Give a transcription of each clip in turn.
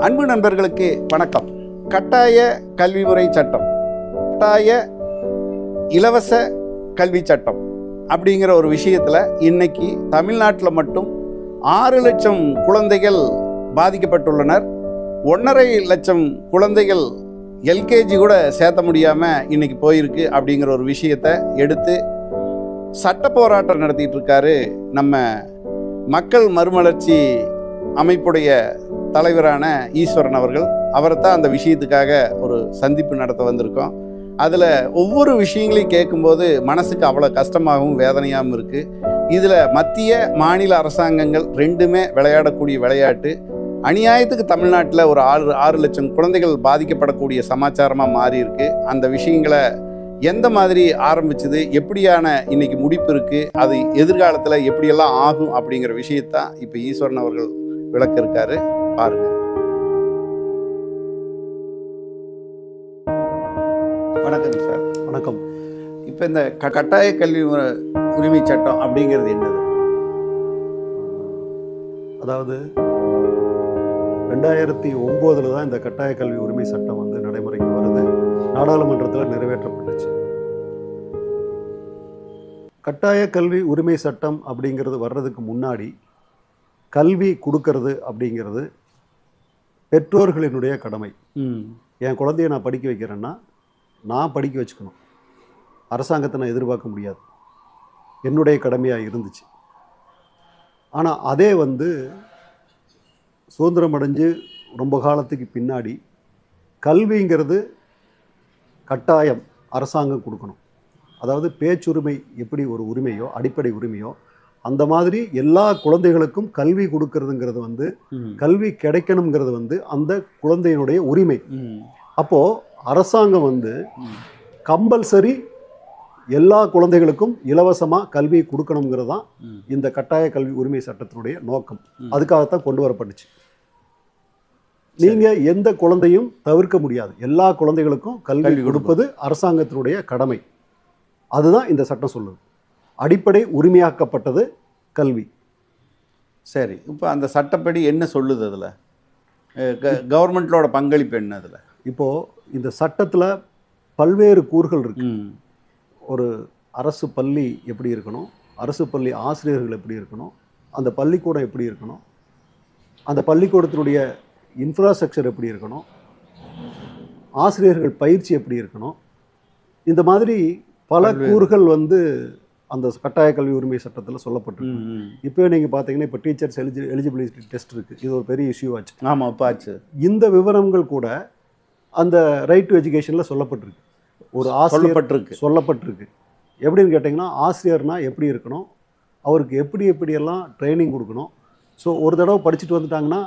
அன்பு நண்பர்களுக்கு வணக்கம். கட்டாய கல்வி முறை சட்டம். கட்டாய இலவச கல்வி சட்டம் அப்படிங்கிற ஒரு விஷயத்தில் இன்னைக்கு தமிழ்நாட்டில் மட்டும் ஆறு லட்சம் குழந்தைகள் பாதிக்கப்பட்டுள்ளனர். ஒன்றரை லட்சம் குழந்தைகள் எல்கேஜி கூட சேர்த்த முடியாமல் இன்னைக்கு போயிருக்கு அப்படிங்கிற ஒரு விஷயத்தை எடுத்து சட்ட போராட்டம் நடத்திட்டு இருக்காரு நம்ம மக்கள் மறுமலர்ச்சி அமைப்புடைய தலைவரான ஈஸ்வரன் அவர்கள் அவரை தான் அந்த விஷயத்துக்காக ஒரு சந்திப்பு நடத்த வந்திருக்கோம். அதில் ஒவ்வொரு விஷயங்களையும் கேட்கும்போது மனசுக்கு அவ்வளோ கஷ்டமாகவும் வேதனையாகவும் இருக்குது இதில் மத்திய மாநில அரசாங்கங்கள் ரெண்டுமே விளையாடக்கூடிய விளையாட்டு அநியாயத்துக்கு தமிழ்நாட்டில் ஒரு ஆறு ஆறு லட்சம் குழந்தைகள் பாதிக்கப்படக்கூடிய சமாச்சாரமாக மாறி இருக்கு அந்த விஷயங்களை எந்த மாதிரி ஆரம்பிச்சது எப்படியான இன்னைக்கு முடிப்பு இருக்குது அது எதிர்காலத்தில் எப்படியெல்லாம் ஆகும் அப்படிங்கிற விஷயத்தான் இப்போ ஈஸ்வரன் அவர்கள் விளக்க இருக்காரு பாருங்க. வணக்கம் சார். வணக்கம். இப்போ இந்த கட்டாய கல்வி உரிமை சட்டம் அப்படிங்கிறது என்னது? அதாவது ரெண்டாயிரத்தி ஒம்போதில் தான் இந்த கட்டாய கல்வி உரிமை சட்டம் வந்து நடைமுறைக்கு வருது. நாடாளுமன்றத்தில் நிறைவேற்றப்பட்டுச்சு. கட்டாய கல்வி உரிமை சட்டம் அப்படிங்கிறது வர்றதுக்கு முன்னாடி கல்வி கொடுக்கறது அப்படிங்கிறது பெற்றோர்களினுடைய கடமை. என் குழந்தைய நான் படிக்க வைக்கிறேன்னா நான் படிக்க வச்சுக்கணும். அரசாங்கத்தை நான் எதிர்பார்க்க முடியாது. என்னுடைய கடமையாக இருந்துச்சு. ஆனால் அதே வந்து சுதந்திரம் அடைஞ்சு ரொம்ப காலத்துக்கு பின்னாடி கல்விங்கிறது கட்டாயம் அரசாங்கம் கொடுக்கணும். அதாவது பேச்சுரிமை எப்படி ஒரு உரிமையோ அடிப்படை உரிமையோ அந்த மாதிரி எல்லா குழந்தைகளுக்கும் கல்வி கொடுக்கறதுங்கிறது வந்து கல்வி கிடைக்கணுங்கிறது வந்து அந்த குழந்தையினுடைய உரிமை. அப்போது அரசாங்கம் வந்து கம்பல்சரி எல்லா குழந்தைகளுக்கும் இலவசமாக கல்வி கொடுக்கணுங்கிறது தான் இந்த கட்டாய கல்வி உரிமை சட்டத்தினுடைய நோக்கம். அதுக்காகத்தான் கொண்டு வரப்பட்டுச்சு. நீங்க எந்த குழந்தையும் தவிர்க்க முடியாது. எல்லா குழந்தைகளுக்கும் கல்வி கொடுப்பது அரசாங்கத்தினுடைய கடமை. அதுதான் இந்த சட்டம் சொல்லுது. அடிப்படை உரிமையாக்கப்பட்டது கல்வி. சரி இப்போ அந்த சட்டப்படி என்ன சொல்லுது அதில்? கவர்மெண்ட்டோட பங்களிப்பு என்ன அதில்? இப்போ இந்த சட்டத்துல பல்வேறு கூறுகள் இருக்கு. ஒரு அரசு பள்ளி எப்படி இருக்கணும்? அரசு பள்ளி ஆசிரியர்கள் எப்படி இருக்கணும்? அந்த பள்ளிக்கூடம் எப்படி இருக்கணும்? அந்த பள்ளிக்கூடத்தினுடைய இன்ஃப்ராஸ்ட்ரக்சர் எப்படி இருக்கணும்? ஆசிரியர்கள் பயிற்சி எப்படி இருக்கணும்? இந்த மாதிரி பல. கூறுகள் வந்து அந்த கட்டாய கல்வி உரிமை சட்டத்தில் சொல்லப்பட்டிருக்கு. இப்போ நீங்கள் பார்த்தீங்கன்னா இப்போ டீச்சர்ஸ் எலிஜி எலிஜிபிலிட்டி டெஸ்ட் இருக்குது இது ஒரு பெரிய இஷ்யூ ஆச்சு. ஆமாம் இப்போ ஆச்சு. இந்த விவரங்கள் கூட அந்த ரைட் டு எஜுகேஷனில் சொல்லப்பட்டிருக்கு. ஒரு ஆசிரியர் சொல்லப்பட்டிருக்கு. சொல்லப்பட்டிருக்கு. எப்படின்னு கேட்டிங்கன்னா ஆசிரியர்னா எப்படி இருக்கணும்? அவருக்கு எப்படி எப்படியெல்லாம் ட்ரைனிங் கொடுக்கணும்? ஸோ ஒரு தடவை படிச்சுட்டு வந்துட்டாங்கன்னா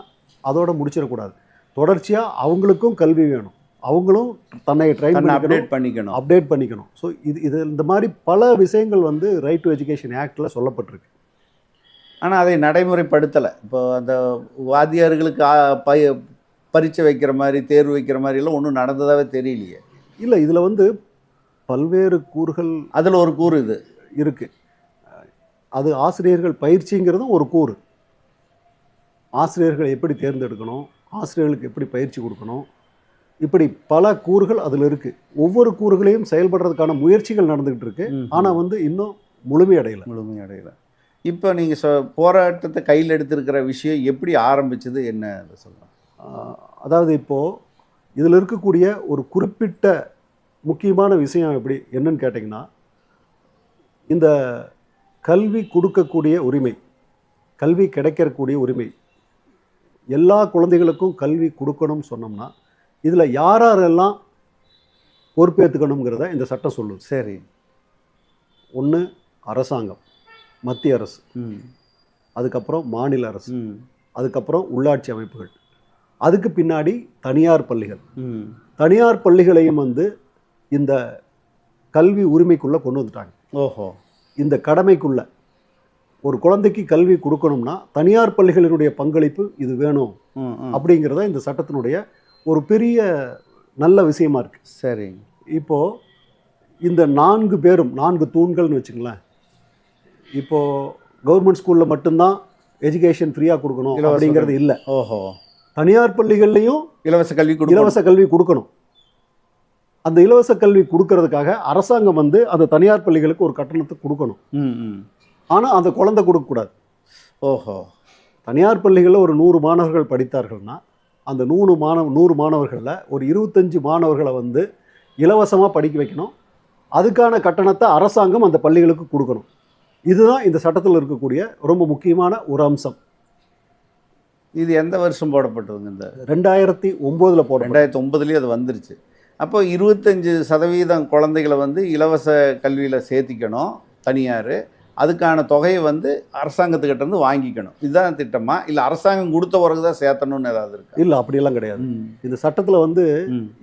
அதோட முடிச்சிடக்கூடாது. தொடர்ச்சியாக அவங்களுக்கும் கல்வி வேணும். அவங்களும் தன்னை ட்ரைன் அப்டேட் பண்ணிக்கணும் அப்டேட் பண்ணிக்கணும். ஸோ இது இது இந்த மாதிரி பல விஷயங்கள் வந்து ரைட் டு எஜுகேஷன் ஆக்டில் சொல்லப்பட்டிருக்கு. ஆனால் அதை நடைமுறைப்படுத்தலை. இப்போ அந்த வாத்தியார்களுக்கு பய பரீட்சை வைக்கிற மாதிரி தேர்வு வைக்கிற மாதிரி எல்லாம் ஒன்றும் நடந்ததாவே தெரியலையே. இல்லை இதில் வந்து பல்வேறு கூறுகள் அதில் ஒரு கூறு இது. இருக்கு. அது ஆசிரியர்கள் பயிற்சிங்கிறதும் ஒரு கூறு. ஆசிரியர்கள் எப்படி தேர்ந்தெடுக்கணும் ஆசிரியர்களுக்கு எப்படி பயிற்சி கொடுக்கணும் இப்படி பல கூறுகள் அதில் இருக்கு. ஒவ்வொரு கூறுகளையும் செயல்படுறதுக்கான முயற்சிகள் நடந்துகிட்டு இருக்கு. ஆனால் வந்து இன்னும் முழுமையடையலை முழுமையடையல இப்போ நீங்கள் சொ போராட்டத்தை கையில் எடுத்திருக்கிற விஷயம் எப்படி ஆரம்பிச்சது என்ன சொல்லலாம் அதாவது இப்போது இதில் இருக்கக்கூடிய ஒரு குறிப்பிட்ட முக்கியமான விஷயம் எப்படி என்னன்னு கேட்டிங்கன்னா இந்த கல்வி கொடுக்கக்கூடிய உரிமை கல்வி கிடைக்கக்கூடிய உரிமை எல்லா குழந்தைகளுக்கும் கல்வி கொடுக்கணும்னு சொன்னோம்னா இதில் யார் யாரெல்லாம் பொறுப்பேற்றுக்கணுங்கிறத இந்த சட்டம் சொல்லுது. சரி. ஒன்று அரசாங்கம் மத்திய அரசு. ம். அதுக்கப்புறம் மாநில அரசு. அதுக்கப்புறம் உள்ளாட்சி அமைப்புகள். அதுக்கு பின்னாடி தனியார் பள்ளிகள். ம். தனியார் பள்ளிகளையும் வந்து இந்த கல்வி உரிமைக்குள்ளே கொண்டு வந்துட்டாங்க. ஓஹோ. இந்த கடமைக்குள்ள. ஒரு குழந்தைக்கு கல்வி கொடுக்கணும்னா தனியார் பள்ளிகளினுடைய பங்களிப்பு இது வேணும் அப்படிங்கிறத இந்த சட்டத்தினுடைய ஒரு பெரிய நல்ல விஷயமா இருக்கு. சரி. இப்போ இந்த நான்கு பேரும் நான்கு தூண்கள்னு வச்சுங்களேன் இப்போ கவர்மெண்ட் ஸ்கூலில் மட்டும்தான் எஜுகேஷன் ஃப்ரீயாக கொடுக்கணும் அப்படிங்கிறது இல்லை. ஓஹோ. தனியார் பள்ளிகள்லையும் இலவச கல்வி இலவச கல்வி கொடுக்கணும். அந்த இலவச கல்வி கொடுக்கறதுக்காக அரசாங்கம் வந்து அந்த தனியார் பள்ளிகளுக்கு ஒரு கட்டணத்தை கொடுக்கணும். ஆனால் அந்த குழந்தை கொடுக்கக்கூடாது. ஓஹோ. தனியார் பள்ளிகளில் ஒரு நூறு மாணவர்கள் படித்தார்கள்னா அந்த நூறு மாணவ நூறு மாணவர்களில் ஒரு இருபத்தஞ்சு மாணவர்களை வந்து இலவசமாக படிக்க வைக்கணும். அதுக்கான கட்டணத்தை அரசாங்கம் அந்த பள்ளிகளுக்கு கொடுக்கணும். இதுதான் இந்த சட்டத்தில் இருக்கக்கூடிய ரொம்ப முக்கியமான ஒரு அம்சம். இது எந்த வருஷம் போடப்பட்டதுங்க இந்த? ரெண்டாயிரத்தி ஒம்போதில் போட ரெண்டாயிரத்தி ஒன்பதுலேயே அது வந்துருச்சு. அப்போ இருபத்தஞ்சு சதவீதம் குழந்தைகளை வந்து இலவச கல்வியில் சேர்த்திக்கணும் தனியார். அதுக்கான தொகையை வந்து அரசாங்கத்துக்கிட்ட இருந்து வாங்கிக்கணும். இதுதான் திட்டமா? இல்லை அரசாங்கம் கொடுத்த பிறகு தான் சேர்த்தணும்னு ஏதாவது இருக்கா? இல்லை அப்படியெல்லாம் கிடையாது. இந்த சட்டத்தில் வந்து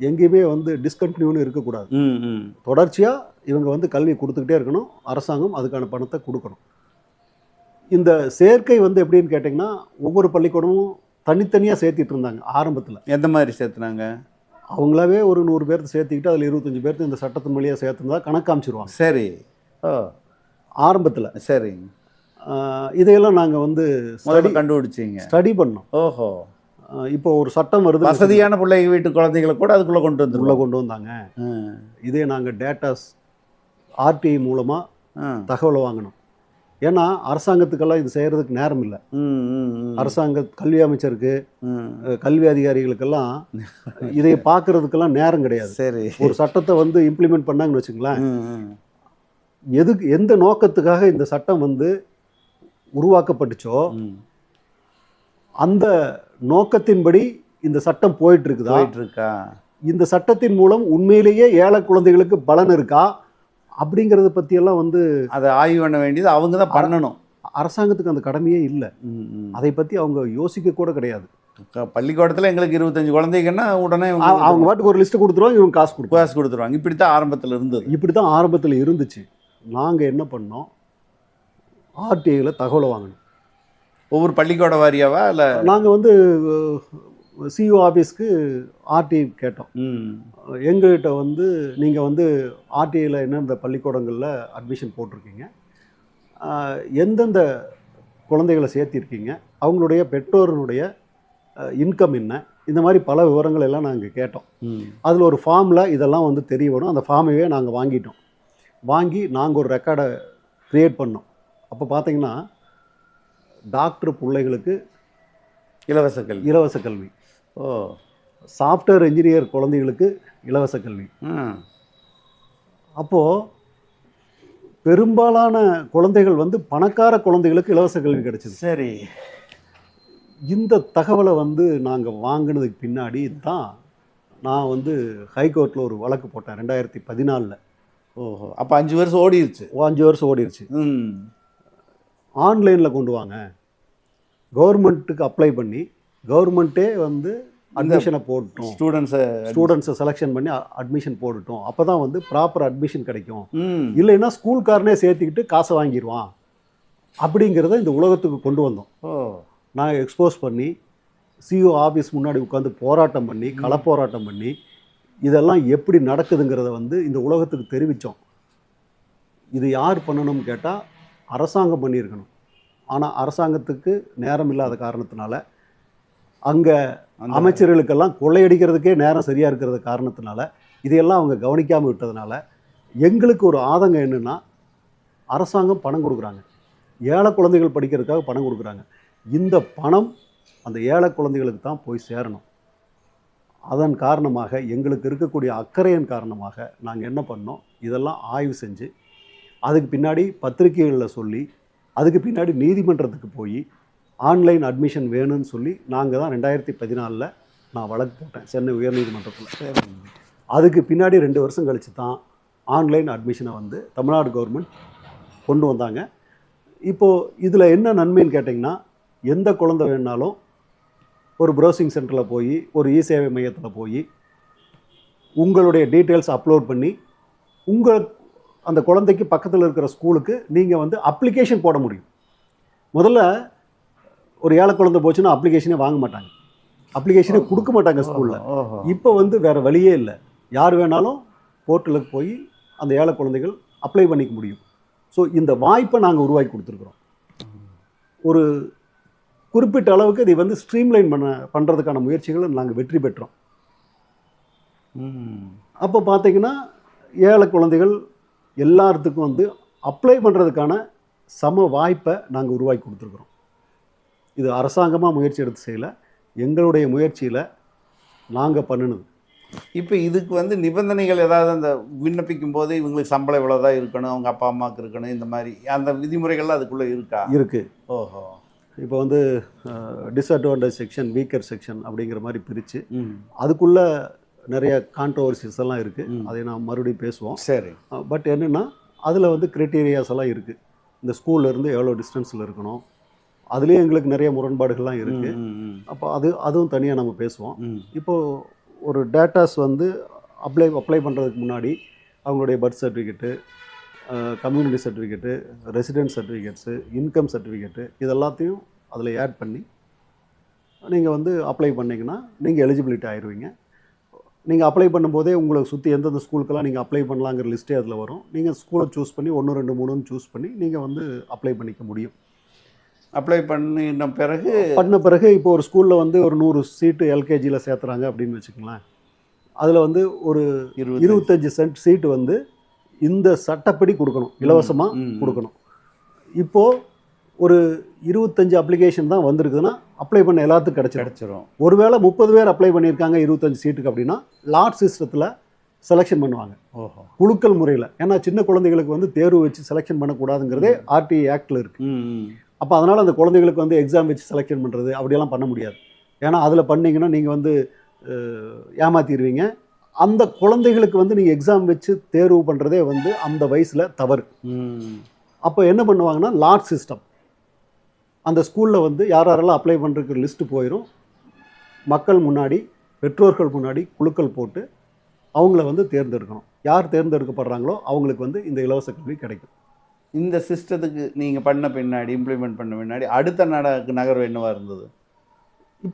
எங்கேயுமே வந்து டிஸ்கண்டினியூன்னு இருக்கக்கூடாது. தொடர்ச்சியாக இவங்க வந்து கல்வி கொடுத்துக்கிட்டே இருக்கணும். அரசாங்கம் அதுக்கான பணத்தை கொடுக்கணும். இந்த சேர்க்கை வந்து எப்படின்னு கேட்டிங்கன்னா ஒவ்வொரு பள்ளிக்கூடமும் தனித்தனியாக சேர்த்திட்டு இருந்தாங்க ஆரம்பத்தில். எந்த மாதிரி சேர்த்துனாங்க? அவங்களாவே ஒரு நூறு பேர்த்து சேர்த்துக்கிட்டு அதில் இருபத்தஞ்சி பேர்த்து இந்த சட்டத்தின் வழியாக சேர்த்துருந்தா கணக்கு காமிச்சிருவாங்க. சரி. ஆரம்பத்தில். சரி இதையெல்லாம் நாங்கள் வந்து ஸ்டடி கண்டுபிடிச்சிங்க. ஸ்டடி பண்ணோம். ஓஹோ. இப்போ ஒரு சட்டம் வருது. வசதியான பிள்ளைங்க வீட்டு குழந்தைகளை கூட அதுக்குள்ளே கொண்டு உள்ளே வந்துருவோம் கொண்டு வந்தாங்க. இதே நாங்கள் டேட்டாஸ் ஆர்டிஐ மூலமாக தகவலை வாங்கினோம். ஏன்னா அரசாங்கத்துக்கெல்லாம் இது செய்கிறதுக்கு நேரம் இல்லை. அரசாங்க கல்வி அமைச்சருக்கு கல்வி அதிகாரிகளுக்கெல்லாம் இதை பார்க்கறதுக்கெல்லாம் நேரம் கிடையாது. சரி. ஒரு சட்டத்தை வந்து இம்ப்ளிமெண்ட் பண்ணாங்கன்னு வச்சுங்களேன். எதுக்கு எந்த நோக்கத்துக்காக இந்த சட்டம் வந்து உருவாக்கப்பட்டுச்சோ. அந்த நோக்கத்தின்படி இந்த சட்டம் போயிட்டு இருக்குதா இருக்கா இந்த சட்டத்தின் மூலம் உண்மையிலேயே ஏழை குழந்தைகளுக்கு பலன் இருக்கா? அப்படிங்கிறத பற்றியெல்லாம் வந்து அதை ஆய்வு பண்ண வேண்டியது அவங்க தான் பண்ணணும். அரசாங்கத்துக்கு அந்த கடமையே இல்லை. அதை பற்றி அவங்க யோசிக்க கூட கிடையாது. பள்ளிக்கூடத்துல எங்களுக்கு இருபத்தஞ்சு குழந்தைங்கன்னா உடனே அவங்க பாட்டுக்கு ஒரு லிஸ்ட் கொடுத்துருவாங்க இவங்க காசு கொடுப்பாங்க காசு கொடுத்துருவாங்க. இப்படித்தான் ஆரம்பத்துல இருந்தது. இப்படி தான் ஆரம்பத்தில் இருந்துச்சு. நாங்கள் என்ன பண்ணோம்? ஆர்டிஐயில் தகவலை வாங்கணும் ஒவ்வொரு பள்ளிக்கூட வாரியாவா இல்ல? நாங்கள் வந்து சிஓ ஆஃபீஸ்க்கு ஆர்டிஐ கேட்டோம். ம். எங்ககிட்ட வந்து நீங்கள் வந்து ஆர்டிஐயில் எந்தெந்த பள்ளிக்கூடங்களில் அட்மிஷன் போட்டிருக்கீங்க? எந்தெந்த குழந்தைகளை சேர்த்திருக்கீங்க? அவங்களுடைய பெற்றோர்களுடைய இன்கம் என்ன? இந்த மாதிரி பல விவரங்கள் எல்லாம் நாங்கள் கேட்டோம். அதில் ஒரு ஃபார்மில் இதெல்லாம் வந்து தெரிய வரும். அந்த ஃபார்மையே நாங்கள் வாங்கிட்டோம். வாங்கி நாங்கள் ஒரு ரெக்கார்டை க்ரியேட் பண்ணோம். அப்போ பார்த்தீங்கன்னா டாக்டர் பிள்ளைகளுக்கு இலவச கல்வி. இலவச கல்வி. ஓ. சாஃப்ட்வேர் இன்ஜினியர் குழந்தைகளுக்கு இலவச கல்வி. அப்போது பெரும்பாலான குழந்தைகள் வந்து பணக்கார குழந்தைகளுக்கு இலவச கல்வி கிடைச்சிது. சரி. இந்த தகவலை வந்து நாங்கள் வாங்கினதுக்கு பின்னாடி தான் நான் வந்து ஹைகோர்ட்டில் ஒரு வழக்கு போட்டேன் ரெண்டாயிரத்தி பதினாலில். ஓஹோ. அப்ப அஞ்சு வருஷம் ஓடிடுச்சு அஞ்சு வருஷம் ஓடிடுச்சு ம். ஆன்லைனில் கொண்டு வாங்க. கவர்மெண்ட்டுக்கு அப்ளை பண்ணி கவர்மெண்ட்டே வந்து அட்மிஷனை போடட்டும் ஸ்டூடெண்ட்ஸை ஸ்டூடெண்ட்ஸை செலெக்ஷன் பண்ணி அட்மிஷன் போடட்டும் அப்போ தான் வந்து ப்ராப்பர் அட்மிஷன் கிடைக்கும். ம். இல்லைன்னா ஸ்கூல்காரனே சேர்த்துக்கிட்டு காசை வாங்கிடுவான் அப்படிங்கிறத இந்த உலகத்துக்கு கொண்டு வந்தோம். ஓ. நாங்கள் எக்ஸ்போஸ் பண்ணி சிஓ ஆஃபீஸ் முன்னாடி உட்காந்து போராட்டம் பண்ணி களப்போராட்டம் பண்ணி இதெல்லாம் எப்படி நடக்குதுங்கிறத வந்து இந்த உலகத்துக்கு தெரிவித்தோம் இது யார் பண்ணணும்னு கேட்டால் அரசாங்கம் பண்ணியிருக்கணும். ஆனால் அரசாங்கத்துக்கு நேரம் இல்லாத காரணத்தினால அங்கே அமைச்சர்களுக்கெல்லாம் கொள்ளையடிக்கிறதுக்கே நேரம் சரியாக இருக்கிறது காரணத்தினால இதையெல்லாம் அவங்க கவனிக்காமல் விட்டதுனால எங்களுக்கு ஒரு ஆதங்கம் என்னென்னா அரசாங்கம் பணம் கொடுக்குறாங்க. ஏழை குழந்தைகள் படிக்கிறதுக்காக பணம் கொடுக்குறாங்க. இந்த பணம் அந்த ஏழை குழந்தைகளுக்கு தான் போய் சேரணும். அதன் காரணமாக எங்களுக்கு இருக்கக்கூடிய அக்கறையின் காரணமாக நாங்கள் என்ன பண்ணோம் இதெல்லாம் ஆய்வு செஞ்சு அதுக்கு பின்னாடி பத்திரிகைகளில் சொல்லி அதுக்கு பின்னாடி நீதிமன்றத்துக்கு போய் ஆன்லைன் அட்மிஷன் வேணும்னு சொல்லி நாங்கள் தான் ரெண்டாயிரத்தி பதினாலில் நான் வழக்கு போட்டேன் சென்னை உயர்நீதிமன்றத்தில். அதுக்கு பின்னாடி ரெண்டு வருஷம் கழித்து தான் ஆன்லைன் அட்மிஷனை வந்து தமிழ்நாடு கவர்மெண்ட் கொண்டு வந்தாங்க. இப்போது இதில் என்ன நன்மைன்னு கேட்டிங்கன்னா எந்த குழந்தை வேணுனாலும் ஒரு ப்ரௌசிங் சென்டரில் போய் ஒரு இ சேவை மையத்தில் போய் உங்களுடைய டீட்டெயில்ஸ் அப்லோட் பண்ணி உங்கள் அந்த குழந்தைக்கு பக்கத்தில் இருக்கிற ஸ்கூலுக்கு நீங்கள் வந்து அப்ளிகேஷன் போட முடியும். முதல்ல ஒரு ஏழை குழந்தை போச்சுன்னா அப்ளிகேஷனே வாங்க மாட்டாங்க. அப்ளிகேஷனே கொடுக்க மாட்டாங்க ஸ்கூலில் இப்போ வந்து வேறு வழியே இல்லை. யார் வேணாலும் போர்ட்டலுக்கு போய் அந்த ஏழை குழந்தைகள் அப்ளை பண்ணிக்க முடியும். ஸோ இந்த வாய்ப்பை நாங்கள் உருவாக்கி கொடுத்துருக்குறோம். ஒரு குறிப்பிட்ட அளவுக்கு இதை வந்து ஸ்ட்ரீம்லைன் பண்ண பண்ணுறதுக்கான முயற்சிகளை நாங்கள் வெற்றி பெற்றோம். அப்போ பார்த்தீங்கன்னா ஏழை குழந்தைகள் எல்லாத்துக்கும் வந்து அப்ளை பண்ணுறதுக்கான சம வாய்ப்பை நாங்கள் உருவாக்கி கொடுத்துருக்குறோம். இது அரசாங்கமாக முயற்சி எடுத்து செய்யலை. எங்களுடைய முயற்சியில் நாங்கள் பண்ணினது. இப்போ இதுக்கு வந்து நிபந்தனைகள் ஏதாவது அந்த விண்ணப்பிக்கும் போது இவங்களுக்கு சம்பளம் இவ்வளோதான் இருக்கணும் அவங்க அப்பா அம்மாவுக்கு இருக்கணும் இந்த மாதிரி அந்த விதிமுறைகள்லாம் அதுக்குள்ளே இருக்கா? இருக்குது ஓஹோ. இப்போ வந்து டிஸ்அட்வான்டேஜ் செக்ஷன் வீக்கர் செக்ஷன் அப்படிங்கிற மாதிரி பிரித்து அதுக்குள்ளே நிறைய கான்ட்ரவர்சிஸ் எல்லாம் இருக்குது. அதை நான் மறுபடியும் பேசுவோம். சரி. பட் என்னென்னா அதில் வந்து க்ரைட்டீரியாஸ் எல்லாம் இருக்குது இந்த ஸ்கூல்ல இருந்து எவ்வளோ டிஸ்டன்ஸில் இருக்கணும். அதுலேயும் எங்களுக்கு நிறைய முரண்பாடுகள்லாம் இருக்குது அப்போ அது அதுவும் தனியாக நம்ம பேசுவோம். இப்போது ஒரு டேட்டாஸ் வந்து அப்ளை அப்ளை பண்ணுறதுக்கு முன்னாடி அவங்களுடைய birth certificate community certificate resident certificates income certificate இதெல்லாத்தையும் அதில் ஆட் பண்ணி நீங்கள் வந்து அப்ளை பண்ணிங்கன்னா நீங்கள் எலிஜிபிலிட்டி ஆயிடுவீங்க நீங்கள் அப்ளை பண்ணும்போதே உங்களை சுற்றி எந்தெந்த ஸ்கூலுக்கெல்லாம் நீங்கள் அப்ளை பண்ணலாங்கிற லிஸ்ட்டே அதில் வரும். நீங்கள் ஸ்கூலை சூஸ் பண்ணி ஒன்று ரெண்டு மூணுன்னு சூஸ் பண்ணி நீங்கள் வந்து அப்ளை பண்ணிக்க முடியும். அப்ளை பண்ணின பிறகு பண்ண பிறகு இப்போ ஒரு ஸ்கூலில் வந்து ஒரு நூறு சீட்டு எல்கேஜியில் சேர்த்துறாங்க அப்படின்னு வச்சுக்கோங்களேன். அதில் வந்து ஒரு இருபது இருபத்தஞ்சி சென்ட் சீட்டு வந்து இந்த சட்டப்படி கொடுக்கணும் இலவசமாக. கொடுக்கணும். இப்போது ஒரு இருபத்தஞ்சு அப்ளிகேஷன் தான் வந்திருக்குதுன்னா அப்ளை பண்ண எல்லாத்துக்கும் கிடச்சிடும் கிடைச்சிரும். ஒருவேளை முப்பது பேர் அப்ளை பண்ணியிருக்காங்க இருபத்தஞ்சு சீட்டுக்கு அப்படின்னா லாட் சிஸ்டத்தில் செலெக்ஷன் பண்ணுவாங்க. ஓஹோ. குலுக்கல் முறையில். ஏன்னா சின்ன குழந்தைகளுக்கு வந்து தேர்வு வச்சு செலெக்ஷன் பண்ணக்கூடாதுங்கிறதே ஆர்டிஐ ஆக்டில் இருக்குது. அப்போ அதனால் அந்த குழந்தைகளுக்கு வந்து எக்ஸாம் வச்சு செலெக்ஷன் பண்ணுறது அப்படியெல்லாம் பண்ண முடியாது. ஏன்னா அதில் பண்ணீங்கன்னா நீங்கள் வந்து அஹ், ஏமாத்திடுவீங்க அந்த குழந்தைகளுக்கு வந்து நீங்கள் எக்ஸாம் வச்சு தேர்வு பண்ணுறதே வந்து அந்த வயசில் தவறு. அப்போ என்ன பண்ணுவாங்கன்னா லாட் சிஸ்டம் அந்த ஸ்கூலில் வந்து யார் யாரெல்லாம் அப்ளை பண்ணுறதுக்கு லிஸ்ட்டு போயிடும் மக்கள் முன்னாடி பெற்றோர்கள் முன்னாடி குழுக்கள் போட்டு அவங்கள வந்து தேர்ந்தெடுக்கணும். யார் தேர்ந்தெடுக்கப்படுறாங்களோ அவங்களுக்கு வந்து இந்த இலவச கல்வி கிடைக்கும். இந்த சிஸ்டத்துக்கு நீங்கள் பண்ண பின்னாடி இம்ப்ளிமெண்ட் பண்ண பின்னாடி அடுத்த நட நகர்வு என்னவா இருந்தது?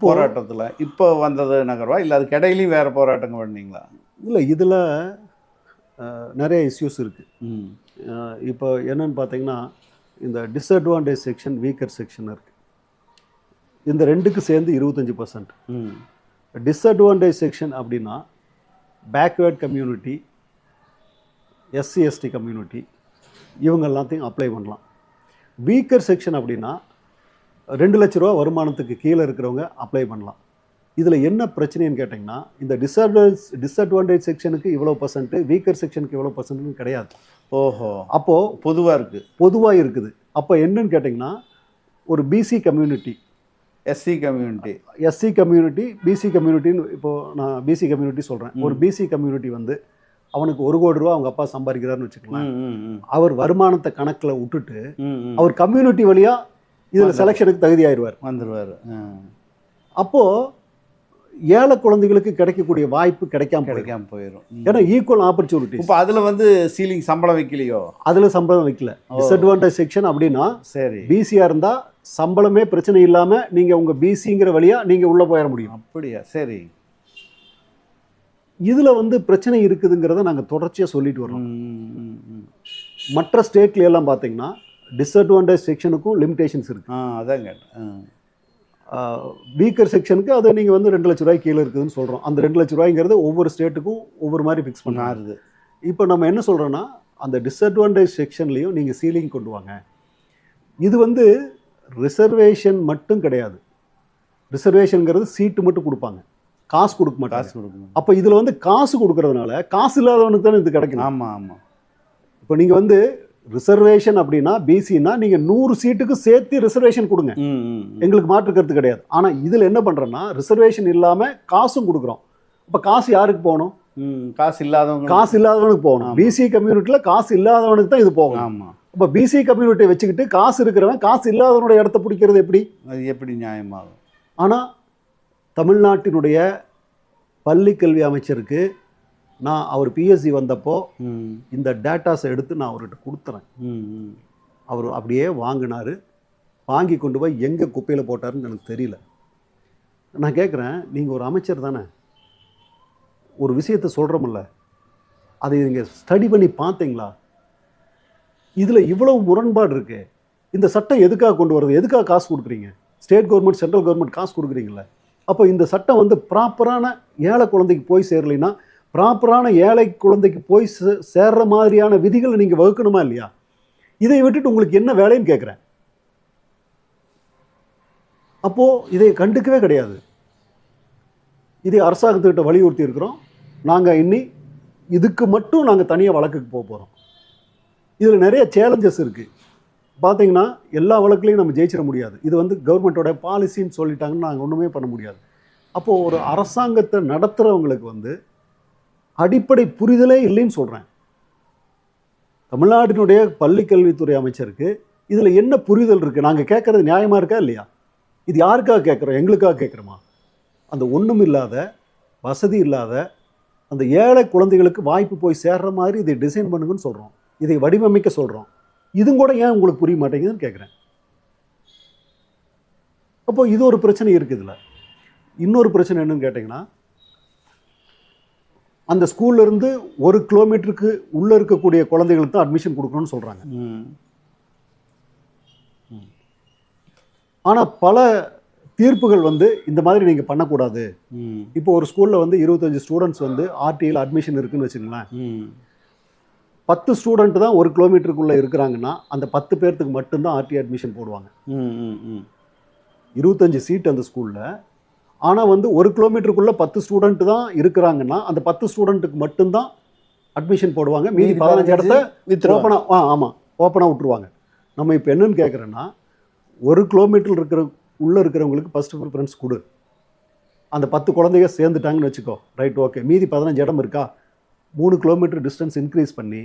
போராட்டத்தில். இப்போ வந்தது நகர்வா? இல்லை அதுக்கு இடையிலையும் வேறு போராட்டங்கள் பண்ணீங்களா? இல்லை இதில் நிறைய இஷ்யூஸ் இருக்குது இப்போ என்னன்னு பார்த்தீங்கன்னா இந்த டிஸ்அட்வான்டேஜ் செக்ஷன் வீக்கர் செக்ஷன் இருக்குது இந்த ரெண்டுக்கு சேர்ந்து இருபத்தஞ்சி பர்சன்ட் டிஸ்அட்வான்டேஜ் செக்ஷன் அப்படின்னா backward community SC ST community இவங்க எல்லாத்தையும் அப்ளை பண்ணலாம். வீக்கர் செக்ஷன் அப்படின்னா ரெண்டு லட்ச ரூபா வருமானத்துக்கு கீழே இருக்கிறவங்க அப்ளை பண்ணலாம். இதில் என்ன பிரச்சனைன்னு கேட்டிங்கன்னா இந்த டிஸ்அட்வான்டேஜ் டிஸ்அட்வான்டேஜ் செக்ஷனுக்கு இவ்வளோ பர்சன்ட் வீக்கர் செக்ஷனுக்கு இவ்வளோ பர்சன்ட்னு கிடையாது. ஓஹோ. அப்போது பொதுவாக இருக்குது பொதுவாக இருக்குது. அப்போ என்னன்னு கேட்டிங்கன்னா ஒரு BC community SC community SC community BC கம்யூனிட்டின்னு இப்போது நான் பிசி கம்யூனிட்டி சொல்கிறேன் ஒரு பிசி கம்யூனிட்டி வந்து அவனுக்கு ஒரு கோடி ரூபா அவங்க அப்பா சம்பாதிக்கிறாருன்னு வச்சுக்கலாம் அவர் வருமானத்தை கணக்கில் விட்டுட்டு அவர் கம்யூனிட்டி வழியாக இதில் செலெக்ஷனுக்கு தகுதி ஆயிடுவார் வந்துடுவார் அப்போது ஏழை குழந்தைகளுக்கு கிடைக்கக்கூடிய வாய்ப்பு கிடைக்காம கிடைக்காம போயிடும் ஏன்னா ஈக்குவல் ஆப்பர்ச்சுனிட்டிஸ் இப்போ அதில் வந்து சீலிங் சம்பளம் வைக்கலையோ? அதில் சம்பளம் வைக்கல. டிஸ்அட்வான்டேஜ் செக்ஷன் அப்படின்னா சரி. பிசியாக இருந்தால் சம்பளமே பிரச்சனை இல்லாமல் நீங்கள் உங்கள் பிசிங்கிற வழியாக நீங்கள் உள்ளே போயிட முடியும். அப்படியா? சரி. இதில் வந்து பிரச்சனை இருக்குதுங்கிறத நாங்கள் தொடர்ச்சியாக சொல்லிட்டு வரோம். மற்ற ஸ்டேட்ல எல்லாம் பார்த்தீங்கன்னா டிஸ்அட்வான்டேஜ் செக்ஷனுக்கும் லிமிடேஷன்ஸ் இருக்குது ஆ ஆ. வீக்கர் செக்ஷனுக்கு அதை நீங்கள் வந்து ரெண்டு லட்ச ரூபாய் கீழே இருக்குதுன்னு சொல்கிறோம் அந்த ரெண்டு லட்ச ரூபாய்ங்கிறது ஒவ்வொரு ஸ்டேட்டுக்கும் ஒவ்வொரு மாதிரி ஃபிக்ஸ் பண்ணாரு மாறுது. இப்போ நம்ம என்ன சொல்கிறோன்னா அந்த டிஸ்அட்வான்டேஜ் செக்ஷன்லேயும் நீங்கள் சீலிங் கொண்டு வாங்க. இது வந்து ரிசர்வேஷன் மட்டும் கிடையாது. ரிசர்வேஷனுங்கிறது சீட்டு மட்டும் கொடுப்பாங்க. காசு கொடுக்க மாட்டாங்க. காசு கொடுக்கணும் அப்போ இதில் வந்து காசு கொடுக்கறதுனால காசு இல்லாதவனுக்கு தானே இது கிடைக்கணும் ஆமாம் ஆமாம் இப்போ நீங்கள் வந்து ரிசர்வேஷன் அப்படின்னா பிசின்னா நீங்கள் நூறு சீட்டுக்கு சேர்த்து ரிசர்வேஷன் கொடுங்க. எங்களுக்கு மாற்று கருத்து கிடையாது. ஆனால் இதில் என்ன பண்ணுறோன்னா ரிசர்வேஷன் இல்லாமல் காசும் கொடுக்குறோம். இப்போ காசு யாருக்கு போகணும்? காசு இல்லாதவங்க காசு இல்லாதவனுக்கு போகணும். பிசி கம்யூனிட்டியில் காசு இல்லாதவனுக்கு தான் இது போகணும். ஆமாம் இப்போ பிசி கம்யூனிட்டியை வச்சுக்கிட்டு காசு இருக்கிறவன் காசு இல்லாதவனோட இடத்த பிடிக்கிறது எப்படி? அது எப்படி நியாயமாகும்? ஆனால் தமிழ்நாட்டினுடைய பள்ளிக்கல்வி அமைச்சருக்கு நான் அவர் பிஎஸ்சி வந்தப்போ இந்த டேட்டாஸை எடுத்து நான் அவர்கிட்ட கொடுத்துறேன். அவர் அப்படியே வாங்கினார். வாங்கி கொண்டு போய் எங்கே குப்பையில் போட்டாருன்னு எனக்கு தெரியல. நான் கேட்குறேன் நீங்கள் ஒரு அமைச்சர் தானே? ஒரு விஷயத்தை சொல்கிறோமில்ல அதை நீங்கள் ஸ்டடி பண்ணி பார்த்தீங்களா? இதில் இவ்வளவு முரண்பாடு இருக்கு. இந்த சட்டம் எதுக்காக கொண்டு வருது? எதுக்காக காசு கொடுக்குறீங்க? ஸ்டேட் கவர்மெண்ட் சென்ட்ரல் கவர்மெண்ட் காசு கொடுக்குறீங்கள அப்போ இந்த சட்டம் வந்து ப்ராப்பரான ஏழை குழந்தைக்கு போய் சேரலைன்னா ப்ராப்பரான ஏழை குழந்தைக்கு போய் சே- சேர்ற மாதிரியான விதிகளை நீங்கள் வகுக்கணுமா இல்லையா? இதை விட்டுட்டு உங்களுக்கு என்ன வேலைன்னு கேட்குறேன் அப்போது இதை கண்டுக்கவே கிடையாது. இதை அரசாங்கத்துக்கிட்ட வலியுறுத்தி இருக்கிறோம். நாங்கள் இன்னி இதுக்கு மட்டும் நாங்கள் தனியாக வழக்குக்கு போக போகிறோம் இதில் நிறைய சேலஞ்சஸ் இருக்குது பார்த்தீங்கன்னா எல்லா வழக்குலையும் நம்ம ஜெயிச்சிட முடியாது. இது வந்து கவர்மெண்ட்டோட பாலிசின்னு சொல்லிட்டாங்கன்னு நாங்கள் ஒன்றுமே பண்ண முடியாது. அப்போது ஒரு அரசாங்கத்தை நடத்துகிறவங்களுக்கு வந்து அடிப்படை புரிதலே இல்லைன்னு சொல்கிறேன் தமிழ்நாட்டினுடைய பள்ளிக் கல்வித்துறை அமைச்சருக்கு இதில் என்ன புரிதல் இருக்குது நாங்கள் கேட்குறது நியாயமாக இருக்கா இல்லையா? இது யாருக்காக கேட்குறோம் எங்களுக்காக கேட்குறோமா அந்த ஒன்றும் இல்லாத வசதி இல்லாத அந்த ஏழை குழந்தைகளுக்கு வாய்ப்பு போய் சேர்ற மாதிரி இதை டிசைன் பண்ணுங்கன்னு சொல்கிறோம் இதை வடிவமைக்க சொல்கிறோம் இதுவும் கூட ஏன் உங்களுக்கு புரிய மாட்டேங்குதுன்னு கேட்குறேன் அப்போது இது ஒரு பிரச்சனை இருக்குது இதில் இன்னொரு பிரச்சனை என்னன்னு கேட்டிங்கன்னா அந்த ஸ்கூல்ல இருந்து ஒரு கிலோமீட்டருக்கு உள்ளே இருக்கக்கூடிய குழந்தைகளுக்கு தான் அட்மிஷன் கொடுக்கணும்னு சொல்கிறாங்க ம் ஆனால் பல தீர்ப்புகள் வந்து இந்த மாதிரி நீங்கள் பண்ணக்கூடாது. இப்போ ஒரு ஸ்கூலில் வந்து இருபத்தஞ்சு ஸ்டூடெண்ட்ஸ் வந்து ஆர்டியில் அட்மிஷன் இருக்குன்னு வச்சுங்களேன் ம் பத்து ஸ்டூடெண்ட் தான் ஒரு கிலோமீட்டருக்குள்ளே இருக்கிறாங்கன்னா அந்த பத்து பேர்த்துக்கு மட்டும்தான் ஆர்டி அட்மிஷன் போடுவாங்க. ம் ம் ம். இருபத்தஞ்சு சீட் அந்த ஸ்கூலில் ஆனால் வந்து ஒரு கிலோமீட்டருக்குள்ளே பத்து ஸ்டூடெண்ட் தான் இருக்கிறாங்கன்னா அந்த பத்து ஸ்டூடெண்ட்டுக்கு மட்டும்தான் அட்மிஷன் போடுவாங்க. மீதி பதினஞ்சு இடத்த வித்துருவாங்க. ஓப்பனாக ஆ ஆமாம் ஓப்பனாக விட்டுருவாங்க. நம்ம இப்போ என்னன்னு கேட்குறேன்னா ஒரு கிலோமீட்டர் இருக்கிற உள்ளே இருக்கிறவங்களுக்கு ஃபஸ்ட்டு ப்ரிஃபரன்ஸ் கொடு. அந்த பத்து குழந்தைங்க சேர்ந்துட்டாங்கன்னு வச்சுக்கோ. ரைட் ஓகே மீதி பதினஞ்சு இடம் இருக்கா? மூணு கிலோமீட்டர் டிஸ்டன்ஸ் இன்க்ரீஸ் பண்ணி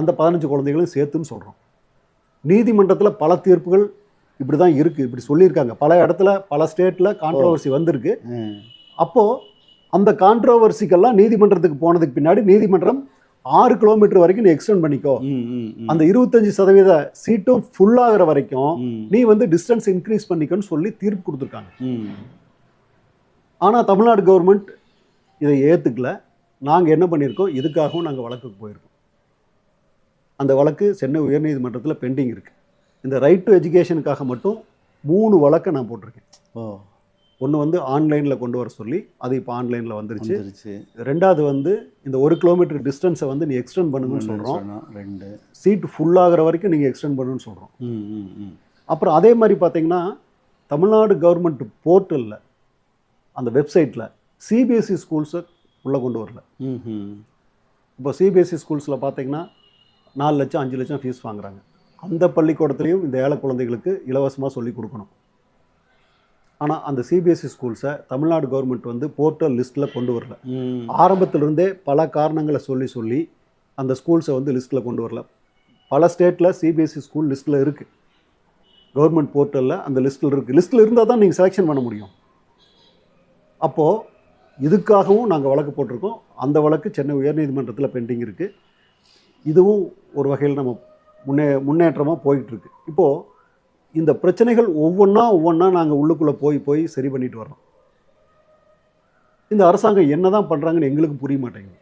அந்த பதினஞ்சு குழந்தைகளையும் சேர்த்துன்னு சொல்கிறோம் நீதிமன்றத்தில் பல தீர்ப்புகள் இப்படி தான் இருக்குது இப்படி சொல்லியிருக்காங்க. பல இடத்துல பல ஸ்டேட்டில் கான்ட்ரவர்சி வந்திருக்கு. அப்போது அந்த கான்ட்ரவர்சிக்கெல்லாம் நீதிமன்றத்துக்கு போனதுக்கு பின்னாடி நீதிமன்றம் ஆறு கிலோமீட்டர் வரைக்கும் நீ எக்ஸ்டெண்ட் பண்ணிக்கோ. அந்த இருபத்தஞ்சு சதவீத சீட்டும் ஃபுல்லாகிற வரைக்கும் நீ வந்து டிஸ்டன்ஸ் இன்க்ரீஸ் பண்ணிக்கன்னு சொல்லி தீர்ப்பு கொடுத்துருக்காங்க. ஆனால் தமிழ்நாடு கவர்மெண்ட் இதை ஏற்றுக்கல நாங்கள் என்ன பண்ணியிருக்கோம்? இதுக்காகவும் நாங்கள் வழக்குக்கு போயிருக்கோம். அந்த வழக்கு சென்னை உயர்நீதிமன்றத்தில் பெண்டிங் இருக்குது இந்த ரைட் டு எஜுகேஷனுக்காக மட்டும் மூணு வழக்கை நான் போட்டிருக்கேன். ஓ. ஒன்று வந்து ஆன்லைனில் கொண்டு வர சொல்லி அது இப்போ ஆன்லைனில் வந்துருச்சு. ரெண்டாவது வந்து இந்த ஒரு கிலோமீட்டர் டிஸ்டன்ஸை வந்து நீ எக்ஸ்டெண்ட் பண்ணுங்கன்னு சொல்கிறோம். ரெண்டு. சீட் ஃபுல்லாகிற வரைக்கும் நீங்கள் எக்ஸ்டெண்ட் பண்ணுன்னு சொல்கிறோம் அப்புறம் அதே மாதிரி பார்த்தீங்கன்னா தமிழ்நாடு கவர்மெண்ட் போர்ட்டலில் அந்த வெப்சைட்டில் சிபிஎஸ்சி ஸ்கூல்ஸை உள்ளே கொண்டு வரல. இப்போ சிபிஎஸ்சி ஸ்கூல்ஸில் பார்த்தீங்கன்னா நாலு லட்சம் அஞ்சு லட்சம் ஃபீஸ் வாங்குறாங்க. அந்த பள்ளிக்கூடத்துலேயும் இந்த ஏழை குழந்தைகளுக்கு இலவசமாக சொல்லி கொடுக்கணும். ஆனால் அந்த சிபிஎஸ்சி ஸ்கூல்ஸை தமிழ்நாடு கவர்மெண்ட் வந்து போர்ட்டல் லிஸ்ட்டில் கொண்டு வரல. ஆரம்பத்திலிருந்தே பல காரணங்களை சொல்லி சொல்லி அந்த ஸ்கூல்ஸை வந்து லிஸ்ட்டில் கொண்டு வரல. பல ஸ்டேட்டில் சிபிஎஸ்சி ஸ்கூல் லிஸ்ட்டில் இருக்குது கவர்மெண்ட் போர்ட்டலில் அந்த லிஸ்ட்டில் இருக்குது லிஸ்ட்டில் இருந்தால் தான் நீங்கள் செலெக்ஷன் பண்ண முடியும். அப்போது இதுக்காகவும் நாங்கள் வழக்கு போட்டிருக்கோம். அந்த வழக்கு சென்னை உயர்நீதிமன்றத்தில் பெண்டிங் இருக்குது இதுவும் ஒரு வகையில் நம்ம முன்னே முன்னேற்றமாக போயிட்டுருக்கு. இப்போது இந்த பிரச்சனைகள் ஒவ்வொன்றா ஒவ்வொன்றா நாங்கள் உள்ளுக்குள்ளே போய் போய் சரி பண்ணிட்டு வரோம் இந்த அரசாங்கம் என்ன தான் பண்ணுறாங்கன்னு எங்களுக்கு புரிய மாட்டேங்குது.